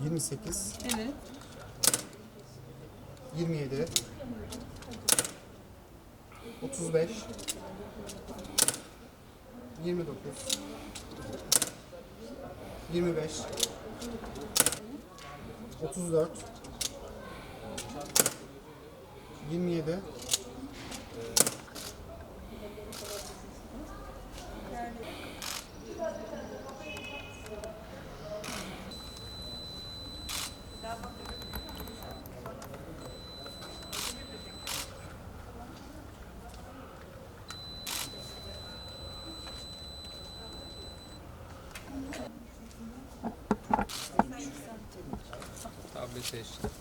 28, Evet. 27, 35, 29, 25, 34, 27, decision.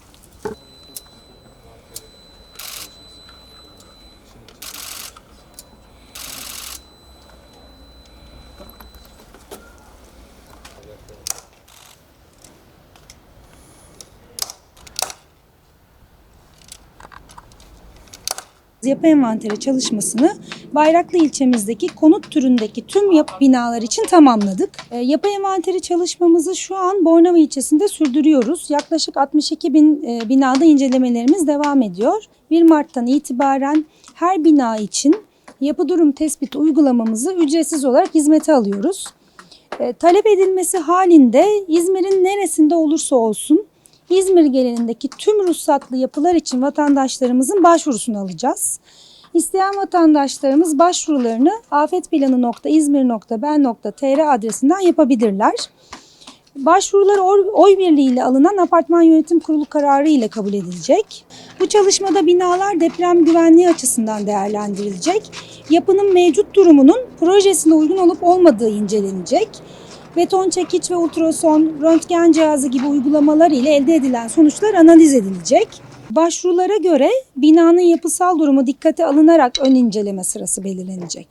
Yapı envanteri çalışmasını Bayraklı ilçemizdeki konut türündeki tüm yapı binalar için tamamladık. E, yapı envanteri çalışmamızı şu an Bornova ilçesinde sürdürüyoruz. Yaklaşık 62 bin e, binada incelemelerimiz devam ediyor. 1 Mart'tan itibaren her bina için yapı durum tespiti uygulamamızı ücretsiz olarak hizmete alıyoruz. E, talep edilmesi halinde İzmir'in neresinde olursa olsun İzmir genelindeki tüm ruhsatlı yapılar için vatandaşlarımızın başvurusunu alacağız. İsteyen vatandaşlarımız başvurularını afetplanı.izmir.ben.tr adresinden yapabilirler. Başvurular oy, birliğiyle alınan apartman yönetim kurulu kararı ile kabul edilecek. Bu çalışmada binalar deprem güvenliği açısından değerlendirilecek. Yapının mevcut durumunun projesine uygun olup olmadığı incelenecek. Beton çekiç ve ultrason, röntgen cihazı gibi uygulamalar ile elde edilen sonuçlar analiz edilecek. Başvurulara göre binanın yapısal durumu dikkate alınarak ön inceleme sırası belirlenecek.